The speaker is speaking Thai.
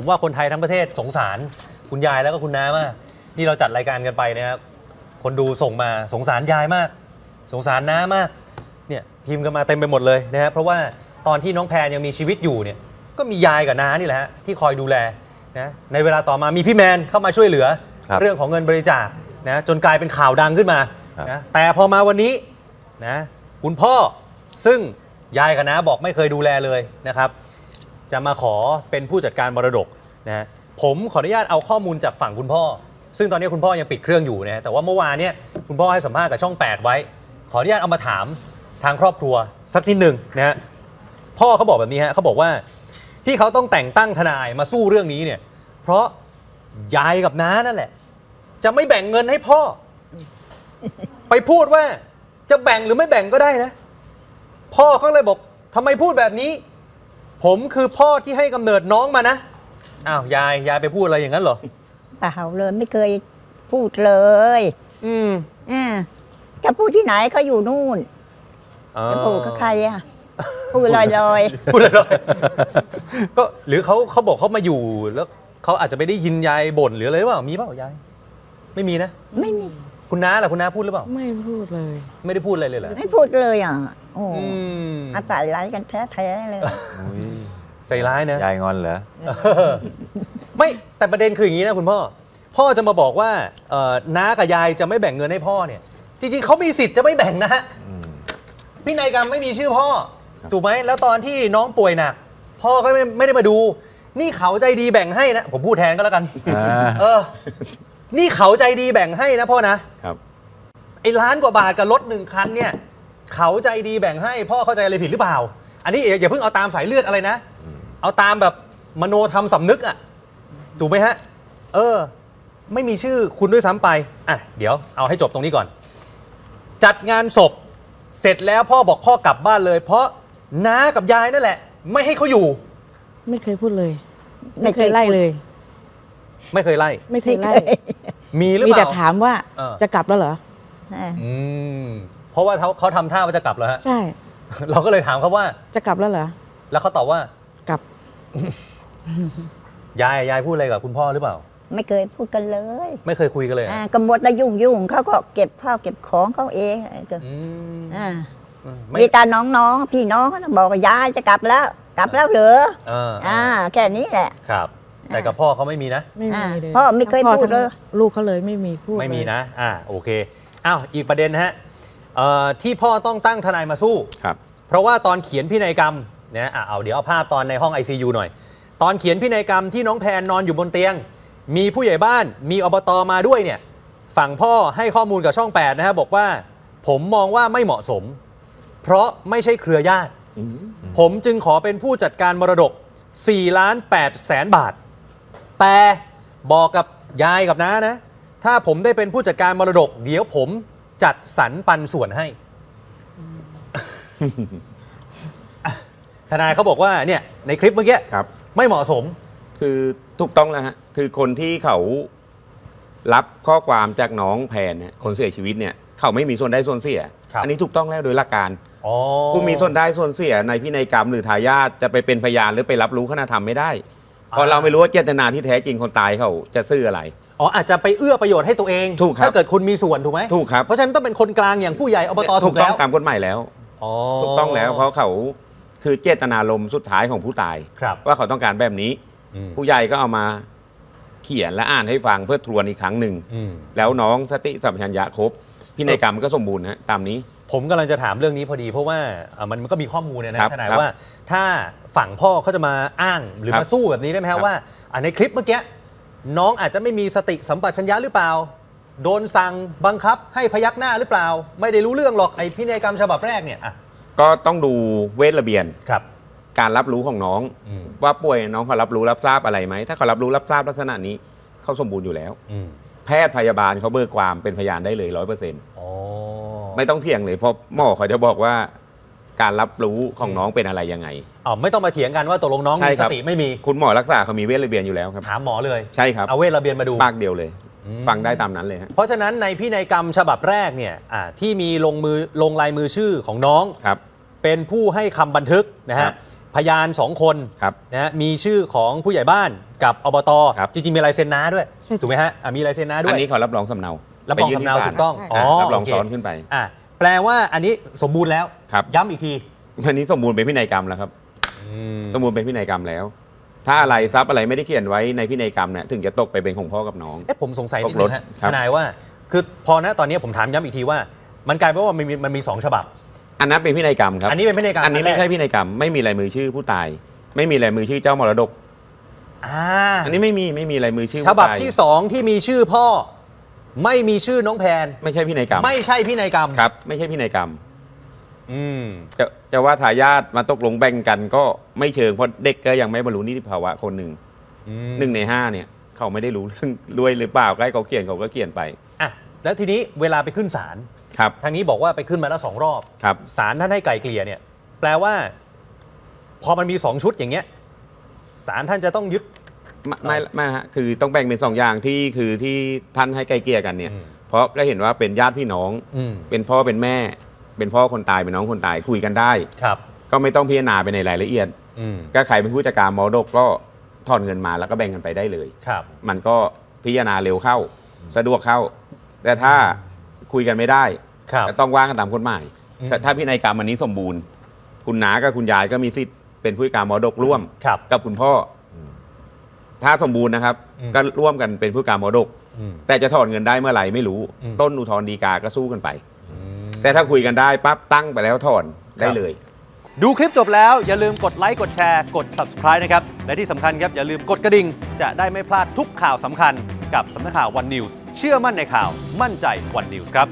ผมว่าคนไทยทั้งประเทศสงสาร คุณยายแล้วก็คุณน้ามากนี่เราจัดรายการกันไปนะครับคนดูส่งมาสงสารยายมาก สงสารน้ามากเนี่ยพิมพ์กันมาเต็มไปหมดเลยนะครับเพราะว่าตอนที่น้องแพนยังมีชีวิตอยู่เนี่ยก็มียายกับน้านี่แหละฮะที่คอยดูแลนะในเวลาต่อมามีพี่แมนเข้ามาช่วยเหลือ ครับเรื่องของเงินบริจาคนะจนกลายเป็นข่าวดังขึ้นมาครับ นะแต่พอมาวันนี้นะคุณพ่อซึ่งยายกับน้าบอกไม่เคยดูแลเลยนะครับ จะมาขอเป็นผู้จัดการมรดกนะฮะผมขออนุญาตเอาข้อมูลจากฝั่งคุณพ่อ ซึ่งตอนนี้คุณพ่อยังปิดเครื่องอยู่นะฮะแต่ว่าเมื่อวานเนี่ยคุณพ่อให้สัมภาษณ์กับช่อง 8 ไว้ ขออนุญาตเอามาถามทางครอบครัวสักนิดหนึ่งนะฮะพ่อเขาบอกแบบนี้ฮะเขาบอกว่าที่เขาต้องแต่งตั้งทนายมาสู้เรื่องนี้เนี่ยเพราะยายกับน้านั่นแหละ จะไม่แบ่งเงินให้พ่อ ไปพูดว่าจะแบ่งหรือไม่แบ่งก็ได้นะ พ่อเขาเลยบอกทำไมพูดแบบนี้ ผมคือพ่อที่ให้กำเนิดน้องมานะ อ้าว ยาย ยายไปพูดอะไรอย่างนั้นเหรอ เปล่าเลยไม่เคยพูดเลยอืมอ่าจะพูดที่ไหนก็อยู่นู่นจะพูดกับใครอะพูดลอยพูดเลยๆก็หรือเขาเขาบอกเขามาอยู่แล้วเขาอาจจะไม่ได้ยินยายบ่นหรืออะไรหรือเปล่า มีเปล่ายาย ไม่มีนะ ๆไม่มีคุณน้าล่ะคุณน้าพูดหรือเปล่า ไม่พูดเลย ไม่ได้พูดอะไรเลยเหรอ ไม่พูดเลยอะโอ้อืมอาศัยร้ายกันแท้ๆเลยอุ๊ยใส่ร้ายนะ ยายงอนเหรอ ไม่แต่ประเด็นคืออย่างนี้นะคุณพ่อ พ่อจะมาบอกว่าเอ่อน้ากับยายจะไม่แบ่งเงินให้พ่อเนี่ย จริงๆเขามีสิทธิ์จะไม่แบ่งนะฮะอืม พินัยกรรมไม่มีชื่อพ่อ ครับ ถูกไหมแล้วตอนที่น้องป่วยหนัก พ่อก็ไม่ไม่ได้มาดู นี่เขาใจดีแบ่งให้นะ ผมพูดแทนก็แล้วกัน อ่าเออ นี่เขาใจดีแบ่งให้นะพ่อนะ ครับ ไอ้ล้านกว่าบาทกับรถหนึ่งคันเนี่ย เขาใจดีแบ่งให้พ่อเข้าใจอะไรผิดหรือเปล่า อันนี้อย่าเพิ่งเอาตามสายเลือดอะไรนะอืมเอาตามแบบมโนธรรมสำนึกอะ่ะถูกไหมฮะ เออ ไม่มีชื่อคุณด้วยซ้ำไป อะ เดี๋ยวเอาให้จบตรงนี้ก่อน จัดงานศพ เสร็จแล้วพ่อบอกพ่อกลับบ้านเลย เพราะน้ากับยายนั่นแหละ ไม่ให้เขาอยู่ ไม่เคยพูดเลย ไม่ไม่เคเคยยไล่เลย ไม่เคยไล่ ไม่เคยไล่ มีหรือมีเปแต่ล่า ถามว่าเออ จะกลับแล้วเหรอ อ่า อืมเพ ราะว่าเขาเขาทำท่าว่าจะกลับแล้วฮะ ใช่ เราก็เลยถามเขาว่า จะกลับแล้วเหรอ แล้วเขาตอบว่ากลับ ยายยายพูดอะไรกับคุณพ่อหรือเปล่า ไม่เคยพูดกันเลยไม่เคยคุยกันเลยอ่าอะก็หมดแล้วยุ่งยุ่งๆเขาก็เก็บข้าวเก็บของเขาเองก็อืมอ่าอืมไม่มีแตาน้องๆพี่น้องเขาน่ะบอกว่ายายจะกลับแล้ว กลับแล้วเหรอเอออ่าแค่นี้แหละ ครับ แต่กับพ่อเขาไม่มีนะ ไม่มีอ่าเลยพ่อไม่เคยทั้งพูดเลยทั้งลูกเขาเลยไม่มีพูดไม่มีเลยนะ อ่า โอเค อ้าว อีกประเด็นนะฮะ เอ่อที่พ่อต้องตั้งทนายมาสู้ ครับ เพราะว่าตอนเขียนพินัยกรรมนะอะเอาเดี๋ยวเอาภาพตอนในห้อง ICU หน่อย ตอนเขียนพินัยกรรมที่น้องแพนนอนอยู่บนเตียง มีผู้ใหญ่บ้านมีอบตมาด้วยเนี่ย ฝั่งพ่อให้ข้อมูลกับช่อง 8 นะครับบอกว่า ผมมองว่าไม่เหมาะสม เพราะไม่ใช่เครือญาติอืมผมจึงขอเป็นผู้จัดการมรดก4ล้าน8แสนบาท แต่บอกกับยายกับน้านะ ถ้าผมได้เป็นผู้จัดการมรดก เดี๋ยวผม จัดสรรปันส่วนให้อะทนายเขาบอกว่าเนี่ยในคลิปเมื่อกี้ครับ ไม่เหมาะสม คือถูกต้องแล้วฮะคือคนที่เขารับข้อความจากน้องแพนเนี่ยคนเสียชีวิตเนี่ยเขาไม่มีส่วนได้ส่วนเสีย ครับ อันี้ถูกต้องแล้วโดยหลักการอ๋อผู้มีส่วนได้ส่วนเสียในพินัยกรรมหรือทายาทจะไปเป็นพยานหรือไปรับรู้ขณะทำไม่ได้เพราะเราไม่รู้ว่าเจตนาที่แท้จริงคนตายเขาจะซื่ออะไร อ๋ออาจจะไปเอื้อประโยชน์ให้ตัวเองถูกครับ ถ้าเกิดคุณมีส่วนถูกไหมถูกครับเพราะฉะนั้นต้องเป็นคนกลางอย่างผู้ใหญ่อบตถูถูกกต้อแล้งวตามกฎหมายแล้ว อ๋อถูกต้องแล้วเพราะเขาคือเจตนารมณ์สุดท้ายของผู้ตาย ครับว่าเขาต้องการแบบนี้ อืมผู้ใหญ่ก็เอามาเขียนและอ่านให้ฟังเพื่อทวนอีกครั้งหนึ่ง อืม แล้วน้องสติสัมปชัญญะครบพินัยกรรมก็สมบูรณ์ฮะตามนี้ ผมกำลังจะถามเรื่องนี้พอดีเพราะว่าอะมันมันก็มีข้อมูลเนี่ยครันะบทนายครับว่า ถ้าฝั่งพ่อเขาจะมาอ้างหรือครับมาสู้แบบนี้ได้ไหมครัฮะบว่าอะในคลิปเมื่อกี้ น้องอาจจะไม่มีสติสัมปชัญญะหรือเปล่า โดนสั่งบังคับให้พยักหน้าหรือเปล่า ไม่ได้รู้เรื่องหรอกไอ้พินัยกรรมฉบับแรกเนี่ยอะก็ต้องดูเวทระเบียน ครับ การรับรู้ของน้อง อืม ว่าป่วยน้องเขารับรู้รับทราบอะไรไหม ถ้าเขารับรู้รับทราบลักษณะนี้เขาสมบูรณ์อยู่แล้ว อืมแพทย์พยาบาลเขาเบิกความเป็นพยานได้เลยร้อยเปอร์เซ็นต์อ๋อไม่ต้องเถียงเลยเพราะหมอเขาจะบอกว่า การรับรู้ของน้องเป็นอะไรยังไง อ๋อไม่ต้องมาเถียงกันว่าตกลงน้องใช่มีคสรับ ติไม่มีคุณหมอรักษาเขามีเวทระเบียนอยู่แล้วครับ ถามหมอเลยใช่ครับเอาเวทระเบียนมาดู ปากเดียวเลย อืม ฟังได้ตามนั้นเลยฮะ เพราะฉะนั้นในพินัยกรรมฉบับแรกเนี่ยอะที่มีลงมือลงลายมือชื่อของน้อง ครับ เป็นผู้ให้คำบันทึกนะครัฮะบ พยานสองคนครับ นะฮะมีชื่อของผู้ใหญ่บ้านกับอบตครับ จริงๆมีลายเซ็นน้าด้วยใช่ถูกไหมฮะอะมีลายเซ็นน้าด้วอัยนนี้เขารับรองสำเนารับรองไปยื่สำเนาที่ศลถูกต้องใช่อ๋อรับรองโเคซ้อนขึ้นไป อะ แปลว่าอันนี้สมบูรณ์แล้ว ครับ ย้ำอีกทีอันนี้สมบูรณ์เป็นพินัยกรรมแล้วครับ สมบูรณ์เป็นพินัยกรรมแล้ว ถ้าอะไรทรัพย์อะไรไม่ได้เขียนไว้ในพินัยกรรมเนี่ยถึงจะตกไปเป็นของพ่อกับน้อง เอ๊ะผมสงสัยนิดตกนึรงถฮะครัทบนายว่า คือพอณตอนนี้ผมถามย้ำอีกทีว่า มันกลายเป็นว่ามันมีมันมีสองฉบับ อันนั้นเป็นพินัยกรรมครับอันนี้เป็นพินัยกรรมอันนี้ไม่อันแรกใช่พินัยกรรมไม่มีลายมือชื่อผู้ตาย ไม่มีลายมือชื่อเจ้ามรดก อ่าอันนี้ไม่มีไม่มีลายมือชื่อฉผู้บับตายที่สองที่มีชื่อพ่อ ไม่มีชื่อน้องแพน ไม่ใช่พินัยกรรมไม่ใช่พินัยกรรมครับ ไม่ใช่พินัยกรรม อืม จะจะว่าทายาทมาตกลงแบ่งกันก็ไม่เชิงเพราะเด็กก็ยังไม่บรรลุนิติภาวะคนหนึ่งอืมหนึ่งในห้าเนี่ย เขาไม่ได้รู้เรื่องด้วยหรือเปล่าใกล้เขาเขียนเขาก็เขียนไปอะแล้วทีนี้เวลาไปขึ้นศาลครับทางนี้บอกว่าไปขึ้นมาแล้วสองรอบครับ ศาลท่านให้ไกลเกลี่ยเนี่ย แปลว่า พอมันมีสองชุดอย่างเงี้ยศาลท่านจะต้องยึด ไม่ไม่ไม่ฮะคือต้องแบ่งเป็นสองอย่างที่คือที่ท่านให้ไกลเกลี่ยกันเนี่ย อืม เพราะก็เห็นว่าเป็นญาติพี่น้อง อืมเป็นพ่อเป็นแม่ เป็นพ่อคนตายเป็นน้องคนตายคุยกันได้ ครับ ก็ไม่ต้องพิจารณาไปในรายละเอียด อืมก็ใครเป็นผู้จัดการมรดกก็ถอนเงินมาแล้วก็แบ่งกันไปได้เลย ครับ มันก็พิจารณาเร็วเข้า สะดวกเข้า แต่ถ้าคุยกันไม่ได้ครับ ก็ต้องว่างกันตามกฎหมายอืม ถ้าถ้าพินัยกรรมอันนี้สมบูรณ์ คุณน้ากับคุณยายก็มีสิทธิ์เป็นผู้จัดการมรดกร่วม ครับ กับคุณพ่ออ ถ้าสมบูรณ์นะครับ อืม ก็ร่วมกันเป็นผู้จัดการมรดก อืม แต่จะถอนเงินได้เมื่อไหร่ไม่รู้ อืม ต้นอุทธรณ์ฎีกาก็สู้กันไปอืมแต่ถ้าคุยกันได้ปั๊บตั้งไปแล้วถอนได้ครับเลย ดูคลิปจบแล้วอย่าลืมกดไลค์กดแชร์กด subscribe นะครับ และที่สำคัญครับ อย่าลืมกดกระดิ่ง จะได้ไม่พลาดทุกข่าวสำคัญกับสำนักข่าว One News เชื่อมั่นในข่าวมั่นใจ One News ครับ